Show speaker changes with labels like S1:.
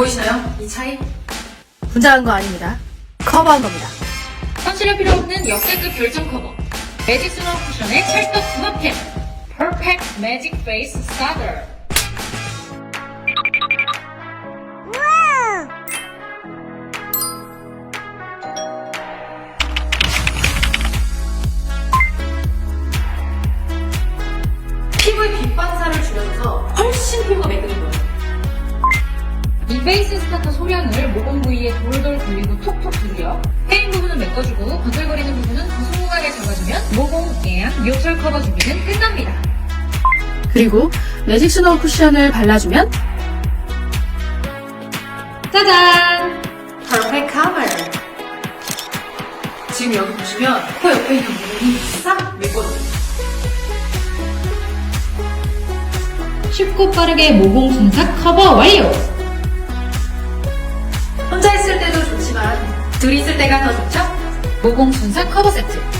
S1: 보이시나요? 이 차이?
S2: 분장한 거 아닙니다. 커버한 겁니다.
S3: 컨실러 필요 없는 역대급 결정 커버. 매직 스노우 쿠션의 찰떡 궁합템. 퍼펙트 매직 페이스 스타터. 이 페이스 스타터 소량을 모공 부위에 돌돌 굴리고 톡톡 두드려 패인 부분은 메꿔주고 번들거리는 부분은 구수하게 잡아주면 모공, 예양, 요철 커버 준비는 끝납니다.
S2: 그리고 매직 스노우 쿠션을 발라주면
S3: 짜잔!
S1: 퍼펙트 커버. 지금 여기 보시면 코 옆에 있는 부분이 싹 메꿔져요.
S3: 쉽고 빠르게 모공 순삭 커버 완료!
S1: 둘이 있을 때가 더 좋죠?
S3: 모공 순삭 커버 세트.